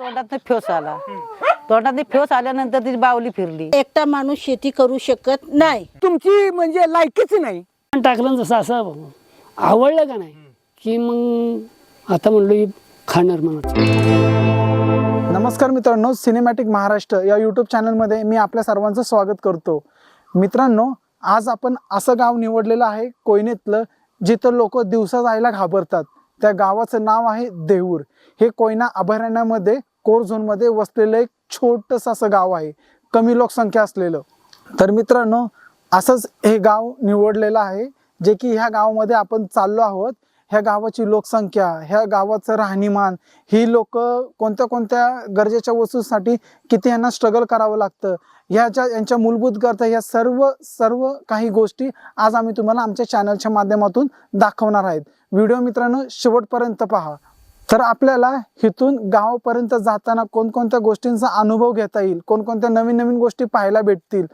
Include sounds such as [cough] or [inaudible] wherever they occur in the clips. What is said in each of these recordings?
तोंडात फ्योस आला. तोंडात फ्योस आल्यानंतर तिची बावली फिरली. एकटा माणूस शेती करू शकत नाही. तुमची म्हणजे लायकीच नाही. टाकलं जसं असं आवडलं का नाही? की मग आता म्हणलो ही खाणार म्हणत नमस्कार मित्रांनो सिनेमॅटिक महाराष्ट्र या यूट्यूब चॅनलमध्ये मी आपल्या सर्वांचं स्वागत करतो. मित्रांनो आज आपण असं गाव निवडलेलं आहे कोयनेतलं जिथं लोक दिवसा जायला घाबरतात. त्या गावाचं नाव आहे देऊर. हे कोयना अभयारण्यामध्ये कोर झोनमध्ये वसलेलं एक छोटंसं असं गाव आहे. कमी लोकसंख्या असलेलं. तर मित्रांनो असंच हे गाव निवडलेलं आहे जे की ह्या गावामध्ये आपण चाललो आहोत. ह्या गावाची लोकसंख्या ह्या गावाचं राहणीमान ही लोक कोणत्या कोणत्या गरजेच्या वस्तूंसाठी किती यांना स्ट्रगल करावं लागतं ह्याच्या यांच्या मूलभूत गरजा ह्या सर्व सर्व काही गोष्टी आज आम्ही तुम्हाला आमच्या चॅनलच्या माध्यमातून दाखवणार आहेत. व्हिडिओ मित्रांनो शेवटपर्यंत पहा. तर आपल्याला इथून गावापर्यंत जाताना कोणकोणत्या गोष्टींचा अनुभव घेता येईल कोणकोणत्या नवीन नवीन गोष्टी पाहायला भेटतील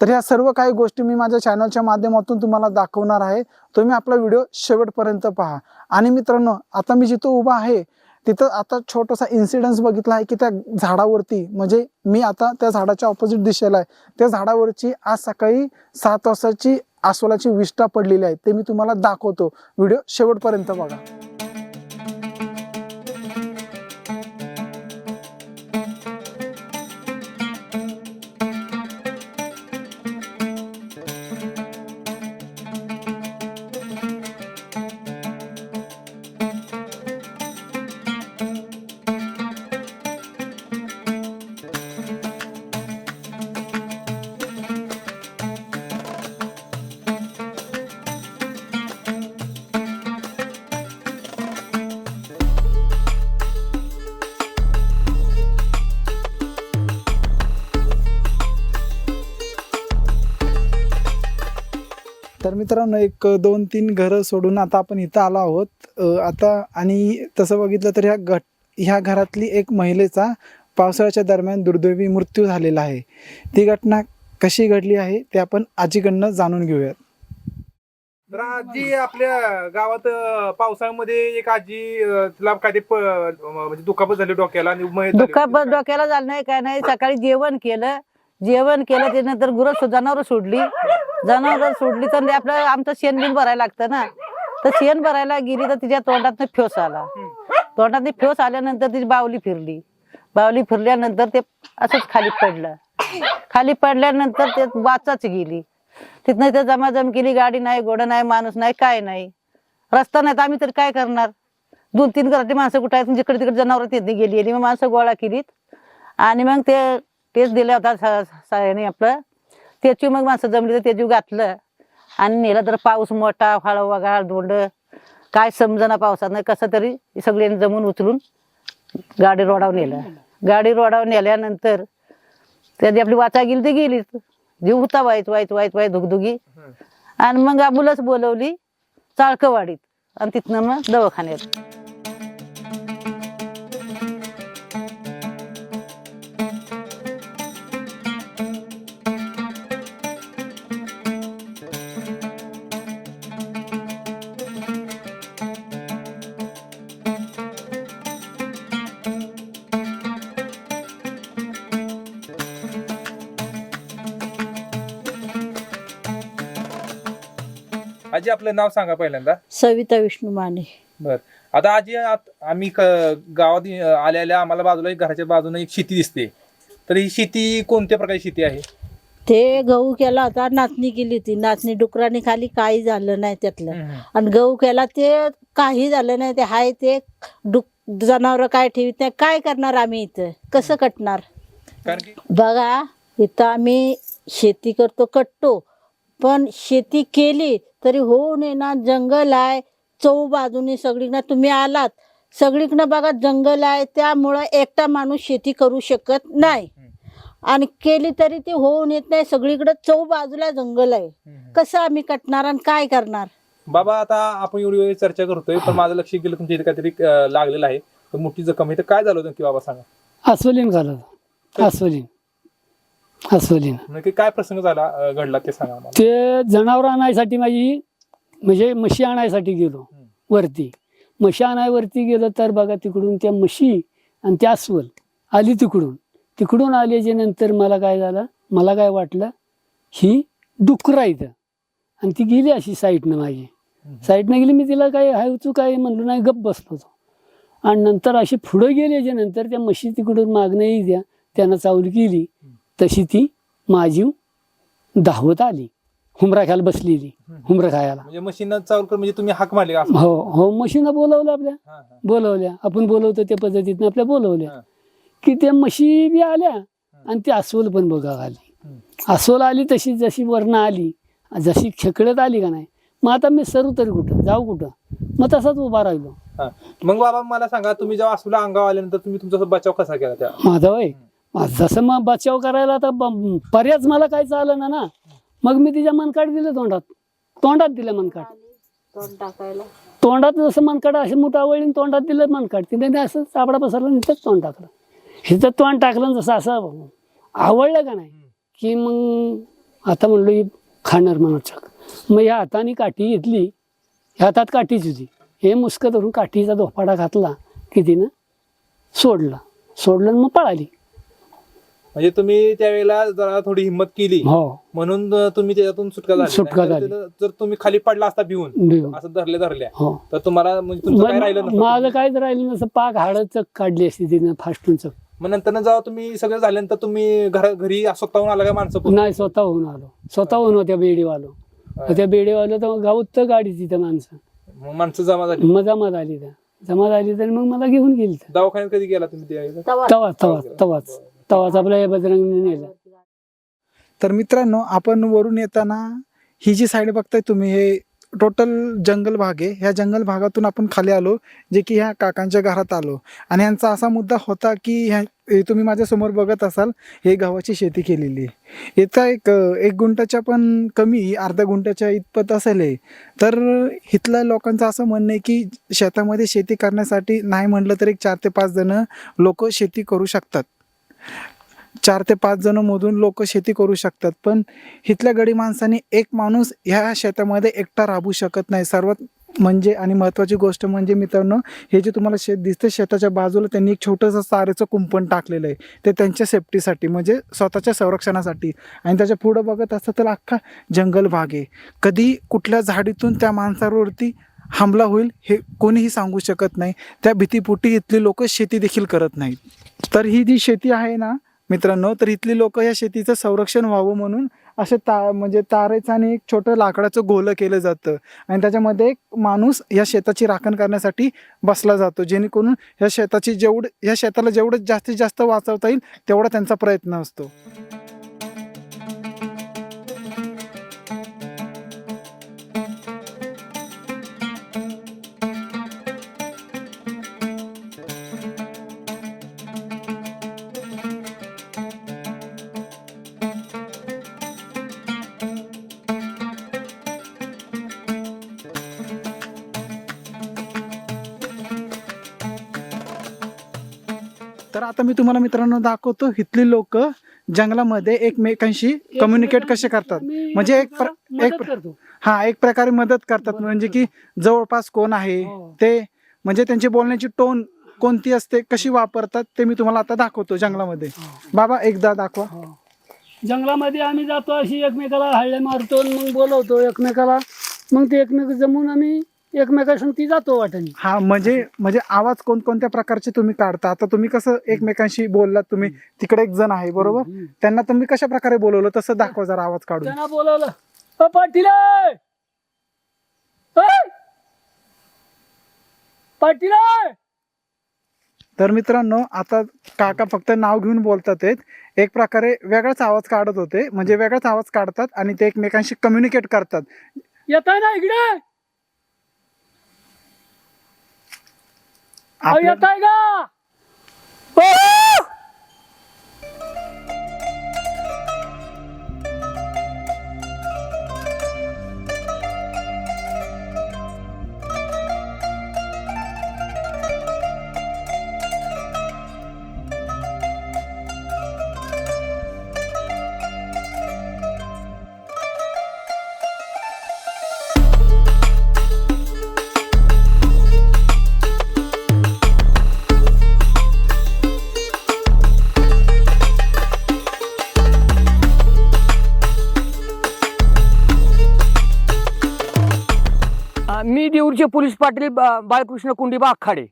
तर ह्या सर्व काही गोष्टी मी माझ्या चॅनलच्या माध्यमातून तुम्हाला दाखवणार आहे. तुम्ही आपला व्हिडिओ शेवटपर्यंत पहा. आणि मित्रांनो आता मी जिथं उभा आहे तिथं आता छोटासा इन्सिडन्स बघितला आहे की त्या झाडावरती म्हणजे मी आता त्या झाडाच्या ऑपोजिट दिशेला आहे. त्या झाडावरची आज सकाळी सात वाजताची अस्वलाची विष्ठा पडलेली आहे. ते मी तुम्हाला दाखवतो. व्हिडिओ शेवटपर्यंत बघा. तर मित्रांनो एक दोन तीन घरं सोडून आता आपण इथं आलो आहोत. आता आणि तसं बघितलं तर ह्या गट ह्या घरातली एक महिलेचा पावसाळ्याच्या दरम्यान दुर्दैवी मृत्यू झालेला आहे. ती घटना कशी घडली आहे ते आपण आजीकडनं जाणून घेऊयात. तर आजी आपल्या गावात पावसाळ्यामध्ये एक आजी तिला काय ते प- अं, म्हणजे दुखापत झाली डोक्याला आणि मयत झाली. दुखापत डोक्याला झालं नाही काय नाही सकाळी जेवण केलं. जेवण केलं त्यानंतर गुरं जनावर सोडली. जनावर सोडली तर आपलं आमचं शेण बिन भरायला लागतं ना. तर शेण भरायला गेली तर तिच्या तोंडात फ्योस आला. तोंडात फ्योस आल्यानंतर तिची बावली फिरली. बावली फिरल्यानंतर ते असंच खाली पडलं. खाली पडल्यानंतर ते वाचाच गेली. तिथनं ते जमाजम केली गाडी नाही घोडं नाही माणूस नाही काय नाही. रस्ता नाही तर आम्ही तरी काय करणार? दोन तीन घरातली माणसं कुठं आहेत? जिकडे तिकडे जनावर तिथे गेली आणि मग माणसं गोळा केलीत. आणि मग ते तेच दिलं होता सायाने आपलं त्याची मग माणसं जमली तर त्याची घातलं. आणि नेलं तर पाऊस मोठा फाळ वगाळ धोंड. काय समजना पावसानं कसं तरी सगळ्यांनी जमून उचलून गाडी रोडावर नेलं. गाडी रोडावर नेल्यानंतर त्याची आपली वाचा गेली ती गेलीच जीव होता वाईट वाईट वाईट वाईट धुगधुगी. आणि मग आम्बुलन्स बोलवली चाळकवाडीत. आणि तिथनं मग दवाखान्यात. आजी आपलं नाव सांगा पहिल्यांदा. सविता विष्णू माने. बर. आता आजी आत- आम्ही क- गावात आल्याला आम्हाला बाजूला एक घराच्या बाजूने एक शेती दिसते. तर ही शेती कोणत्या प्रकारची शेती आहे? ते गहू केला होता नाचणी केली होती. नाचणी डुकराने खाली काही झालं नाही त्यातलं. आणि गहू केला ते काही झालं नाही. ते हाय ते डुक जनावर काय ठेवीत नाही. काय करणार आम्ही इथं? कसं कटणार? कारण की बघा इथं आम्ही शेती करतो कटतो. पण शेती केली तरी होऊ नये ना जंगल आहे चौ बाजूनी सगळीकडनं तुम्ही आलात. सगळीकडनं बघा जंगल आहे त्यामुळं एकटा माणूस शेती करू शकत नाही. आणि केली तरी ती होऊन येत नाही सगळीकडे चौ बाजूला जंगल आहे. कसं आम्ही कटणार आणि काय करणार? बाबा आता आपण एवढी वेळ चर्चा करतोय पण माझं लक्ष गेलं तुमच्या इथे काहीतरी अं, लागलेलं आहे. तर मोठी जखम आहे. तर काय झालं होतं की बाबा सांगा? अस्वलीन झालं अस्वलीन. अस्वलीन नक्की काय प्रसंग झाला अं, घडला ते सांगा ते जनावर आणायसाठी माझी म्हणजे म्हशी आणायसाठी गेलो हम्म. वरती. म्हशी आणायवरती गेलो तर बघा तिकडून त्या म्हशी आणि त्या अस्वल आली तिकडून. तिकडून आल्याच्यानंतर मला काय झालं मला काय वाटलं ही डुकरं इथं. आणि ती गेली अशी साईडनं माझी. साईडनं गेली मी तिला काय हाय चूक आहे म्हणलो नाही गप्प बसलो होतो. आणि नंतर अशी पुढं गेल्याच्यानंतर त्या म्हशी तिकडून मागणं येत्या त्यानं चावली केली. तशी ती माझी धावत आली. हुमरा खायला बसलेली. हुमरं खायला. म्हणजे मशीन चालू कर म्हणजे तुम्ही हाक मारली? हो हो म्हशीनं बोलवलं आपल्या. बोलवल्या. आपण बोलवतो त्या पद्धतीनं आपल्या बोलवल्या. की त्या म्हशी बी आल्या आणि ती अस्वल पण बघा आली. अस्वल आली तशी जशी वर्ण आली जशी खेकड्यात आली का नाही. मग आता मी सरू तरी कुठं? जाऊ कुठं? मग तसाच उभा राहिलो. मग बाबा मला सांगा तुम्ही जेव्हा असुला अंगावर आल्यानंतर तुम्ही तुमचा बचाव कसा केला त्या? माझा वय जसं मग बचाव करायला ब- पर्याच मला काय चालं ना ना. मग मी तिच्या मनकाट दिलं तोंडात. तोंडात दिलं मनकाट. तोंड टाकायला. तोंडात जसं मनकाट असे मोठं आवडली तोंडात दिलं मनकाट. तिने असं चाबडा पसरला तिथंच तोंड टाकलं. हिथं तोंड टाकलं जसं असं आवडलं का नाही की मग आता म्हणलो ही खाणार म्हणायचं मग या हाताने काठी घेतली. ह्या हातात काठीच होती. हे मुस्क धरून काठीचा धोपाडा घातला की तिनं सोडला. सोडलं आणि मग पळाली. म्हणजे तुम्ही त्यावेळेला जरा थोडी हिंमत केली. हो. म्हणून तुम्ही त्याच्यातून सुटका झाली. सुटका नाहीतर झाली. ते- जर तुम्ही खाली पडला असता भिवून. असं धरले धरल्या हो. तर तुम्हाला म्हणजे तुमचं काय राहिलं माझं काहीच राहिलं नसं पाक हाडच काढली असती तिनं फास्टूनच मग नंतर जेव्हा तुम्ही सगळं झाल्यानंतर तुम्ही घर घरी स्वतःहून आला का माणसं पण? नाही स्वतःहून आलो. स्वतःहून होत्या बेडीवालो. त्या बेडीवालो तर गावात तर गाडी तिथं माणसं. मग माणसं जमा झाली. मग जमा झाली त्या. जमा झाली तर मग मला घेऊन गेली. दवाखान्यात कधी गेला तुम्ही त्यावेळेला? तवाच. तवाच तवाच तवाच आपला हे बजरंग नेला तर मित्रांनो आपण वरून येताना ही जी साईड बघताय तुम्ही हे टोटल जंगल भाग आहे. ह्या जंगल भागातून आपण खाली आलो जे की ह्या काकांच्या घरात आलो. आणि यांचा असा मुद्दा होता की ह्या तुम्ही माझ्यासमोर बघत असाल हे गव्हाची शेती केलेली आहे. इथं एक एक गुंठाच्या पण कमी अर्ध्या गुंठाच्या इतपत असेल आहे. तर इथल्या लोकांचं असं म्हणणं आहे की शेतामध्ये शेती करण्यासाठी नाही म्हटलं तर एक चार ते पाच जण लोक शेती करू शकतात. चार ते पाच जण मधून लोक शेती करू शकतात पण इथल्या गडी माणसाने एक माणूस ह्या शेतामध्ये एकटा राबू शकत नाही. सर्वात म्हणजे आणि महत्त्वाची गोष्ट म्हणजे मित्रांनो हे जे तुम्हाला शेत दिसतं शेताच्या बाजूला त्यांनी एक छोटंसं सारेचं कुंपण टाकलेलं आहे. ते त्यांच्या सेफ्टीसाठी म्हणजे स्वतःच्या संरक्षणासाठी. आणि त्याच्या पुढं बघत असतं तर अख्खा जंगल भाग आहे. कधी कुठल्या झाडीतून त्या माणसावरती हमला होईल हे कोणीही सांगू शकत नाही. त्या भीतीपोटी इथली लोक शेती देखील करत नाहीत. तर ही जी शेती आहे ना मित्रांनो तर इथली लोक या शेतीचं संरक्षण व्हावं म्हणून असे ता म्हणजे तारेचं आणि एक छोटं लाकडाचं गोलं केलं जातं. आणि त्याच्यामध्ये एक माणूस या शेताची राखण करण्यासाठी बसला जातो. जेणेकरून या शेताची जेवढं या शेताला जेवढं जास्तीत जास्त वाचवता येईल तेवढा त्यांचा प्रयत्न असतो. तर आता मी तुम्हाला मित्रांनो दाखवतो इथली लोक जंगलामध्ये एकमेकांशी कम्युनिकेट कसे करतात. म्हणजे एक प्र- एक हा एक प्रकारे मदत करतात. म्हणजे की जवळपास कोण आहे हो. ते म्हणजे त्यांची बोलण्याची टोन कोणती असते कशी वापरतात ते मी तुम्हाला आता दाखवतो जंगलामध्ये. बाबा एकदा दाखवा. हो. जंगलामध्ये आम्ही जातो अशी एकमेकाला हल्ले मारतो मग बोलवतो एकमेकाला. मग ते एकमेक जमून आम्ही एकमेकाशी जातो वाटेने हा म्हणजे म्हणजे आवाज कोणकोणत्या प्रकारचे तुम्ही काढता? आता तुम्ही कसं एकमेकांशी बोललात तुम्ही तिकडे एक जण आहे बरोबर. त्यांना तुम्ही कशा प्रकारे बोलवलं? तसं दाखवा जरा आवाज काढून. त्यांना बोलावलं. "अ, पाटील! पाटील आहे!" तर मित्रांनो आता काका फक्त नाव घेऊन बोलतात आहेत. एक प्रकारे वेगळाच आवाज काढत होते. म्हणजे वेगळाच आवाज काढतात आणि ते एकमेकांशी कम्युनिकेट करतात. येताय ना इकडे? अहो, आपल्या- येताय का ओ! नागपूरचे पोलीस पाटील बा- बाळकृष्ण कुंडीबा आखाडे.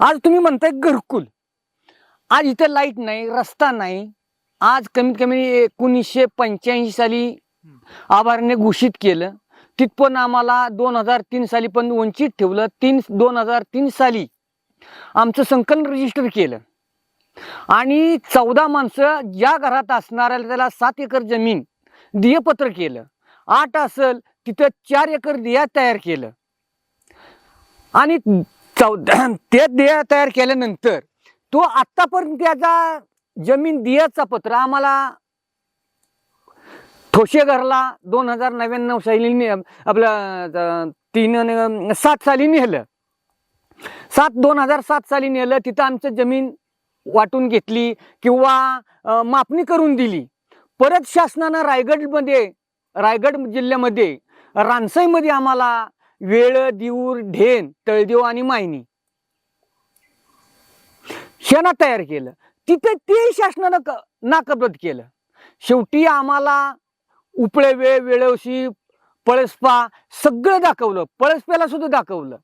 आज तुम्ही म्हणताय घरकुल. आज इथं लाइट नाही रस्ता नाही. आज कमीत कमी एकोणीसशे पंच्याऐंशी साली आभारने घोषित केलं. तिथपण आम्हाला दोन हजार तीन साली पण वंचित ठेवलं. तीन दोन हजार तीन साली आमचं संकलन रजिस्टर केलं. आणि चौदा माणसं ज्या घरात असणाऱ्याला त्याला सात एकर जमीन दियपत्र केलं. आठ असेल तिथं चार एकर दिया तयार केलं. आणि चौदा [clears throat] ते दिया तयार केल्यानंतर तो आत्तापर्यंत त्याचा जमीन दियाचा पत्र आम्हाला ठोशेघरला दोन हजार नव्याण्णव साली आपलं तीन सात साली नेलं. सात दोन हजार सात साली नेलं तिथं आमचं जमीन वाटून घेतली किंवा मापणी करून दिली. परत शासनानं रायगडमध्ये रायगड जिल्ह्यामध्ये रानसाईमध्ये आम्हाला वेळ दिऊर ढेन तळदेव आणि मायनी शेणा तयार केलं. तिथे ते शासनानं क- नाकबद केलं. शेवटी आम्हाला उपळे वेळ वेळवशी पळसपा सगळं दाखवलं. पळसप्याला सुद्धा दाखवलं.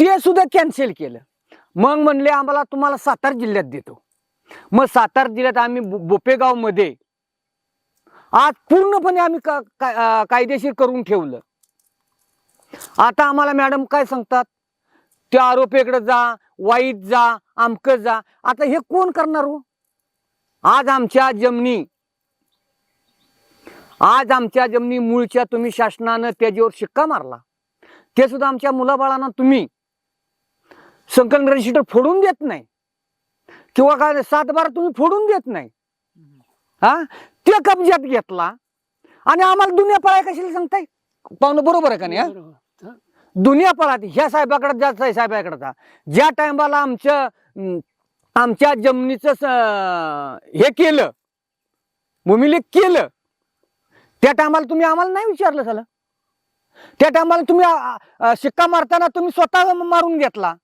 ते सुद्धा कॅन्सल केलं. मग म्हणले आम्हाला तुम्हाला सातारा जिल्ह्यात देतो. मग सातारा जिल्ह्यात आम्ही बो- बोपेगावमध्ये आज पूर्णपणे आम्ही का- का- कायदेशीर करून ठेवलं. आता आम्हाला मॅडम काय सांगतात? त्या आरोपीकडे जा वाईट जा आमकं जा. आता हे कोण करणार हो? आज आमच्या जमनी आज आमच्या जमनी मूळच्या तुम्ही शासनानं त्याच्यावर शिक्का मारला. ते सुद्धा आमच्या मुलाबाळांना तुम्ही संकलन रजिस्टर फोडून देत नाही. किंवा काय सात बारा तुम्ही फोडून देत नाही. हा? ते कब्जात घेतला. आणि आम्हाला दुनिया पळाय कशाला सांगताय? पाहुणं बरोबर आहे का नाही हा? बरोबर. दुनिया पळात ह्या साहेबाकडे जास्त आहे साहेबाकडे जा. ज्या टायमाला आमचं अं, आमच्या जमिनीचं स- हे केलं भूमिलेख केलं त्या टायमाला तुम्ही आम्हाला नाही विचारलं झालं. त्या टायमाला तुम्ही शिक्का मारताना तुम्ही स्वतः मारून घेतला.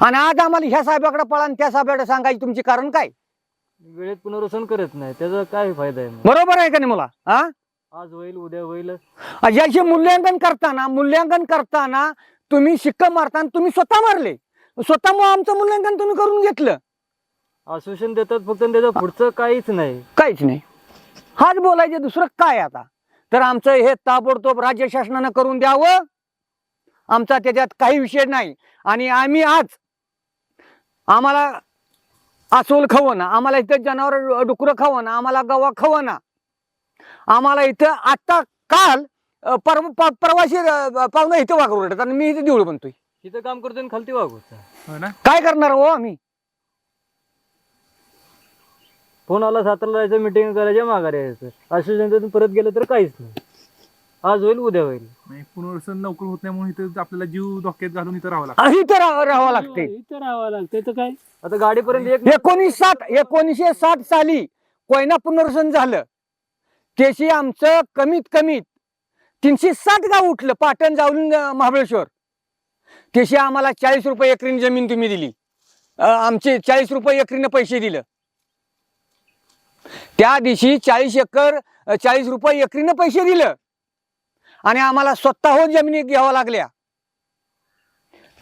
आणि आज आम्हाला ह्या साहेबाकडे पळा आणि त्या साहेबाकडे सांगायची तुमची कारण काय? वेळेत पुनर्वसन करत नाही. त्याचा काय फायदा आहे मग? बरोबर आहे का नाही मला? हा? आज होईल उद्या होईल. याचे मूल्यांकन करताना मूल्यांकन करताना तुम्ही शिक्का मारताना तुम्ही स्वतः मारले. स्वतः आमचं मूल्यांकन तुम्ही करून घेतलं. आश्वासन देतात फक्त त्याचं पुढचं काहीच नाही. काहीच नाही. हाच बोलायचे दुसरं काय आता? तर आमचं हे ताबडतोब राज्य शासनानं करून द्यावं. आमचा त्याच्यात काही विषय नाही. आणि आम्ही आज आम्हाला अस्वल खावं ना आम्हाला इथं जनावर डुकरं खावं ना आम्हाला गवा खावं ना. आम्हाला इथं आता काल अ, परवा प- प्रवासी पाहुणं इथं वागरू रडतात आणि मी इथे देऊळ बनतोय. तिथं काम करतोय आणि खालती वागवत हो ना? काय करणार हो आम्ही? फोन आला सातारला जायचं मिटिंग करायचं माघारी यायचं. देऊन परत गेलं तर काहीच नाही. आज होईल उद्या होईल. नाही पुनर्वसन लवकर होत नाही म्हणून इथं आपल्याला जीव धोक्यात घालून इथं राहावं लागतं. आणि इथं राहावं राहावं लागते इथं राहावं लागतं तर काय? आता गाडीपर्यंत एक एकोणीस साठ एकोणीसशे साठ साली कोयना पुनर्वसन झालं. त्याशी आमचं कमीत कमीत तीनशे साठ गाव उठलं पाटण जाऊन महाबळेश्वर. त्याशी आम्हाला चाळीस रुपये एकरीने जमीन तुम्ही दिली. अं, आमचे चाळीस रुपये एकरीने पैसे दिलं. त्या दिवशी चाळीस एकर चाळीस रुपये एकरीने पैसे दिलं. आणि आम्हाला स्वतःहून जमिनी घ्याव्या लागल्या.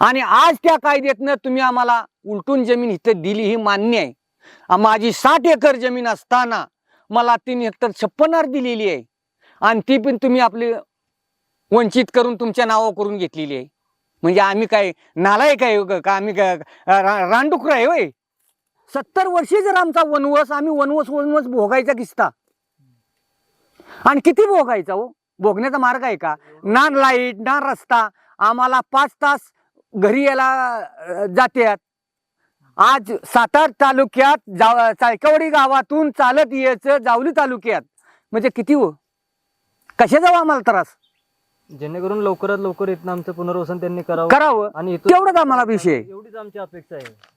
आणि आज त्या कायद्यातनं तुम्ही आम्हाला उलटून जमीन इथं दिली ही मान्य आहे. माझी साठ एकर जमीन असताना मला तीन हेक्टर छप्पनार दिलेली आहे. आणि ती पण तुम्ही आपली वंचित करून तुमच्या नावावर करून घेतलेली आहे. म्हणजे आम्ही काय नालायक आहे का? का आम्ही काय रानडुकर आहे होय? सत्तर वर्षे जर आमचा वनवस आम्ही वनवस वनवस भोगायचा किस्ता आणि किती भोगायचा हो? भोगण्याचा मार्ग आहे का? ना लाइट ना रस्ता. आम्हाला पाच तास घरी यायला अ, जात्यात. आज सातार तालुक्यात जा चायकावडी गावातून चालत यायचं जावली तालुक्यात. म्हणजे किती हो? कशा जावं आम्हाला त्रास? जेणेकरून लवकरात लवकर इथनं आमचं पुनर्वसन त्यांनी करावं. करावं. आणि तेवढंच आम्हाला विषय. एवढीच आमची अपेक्षा आहे.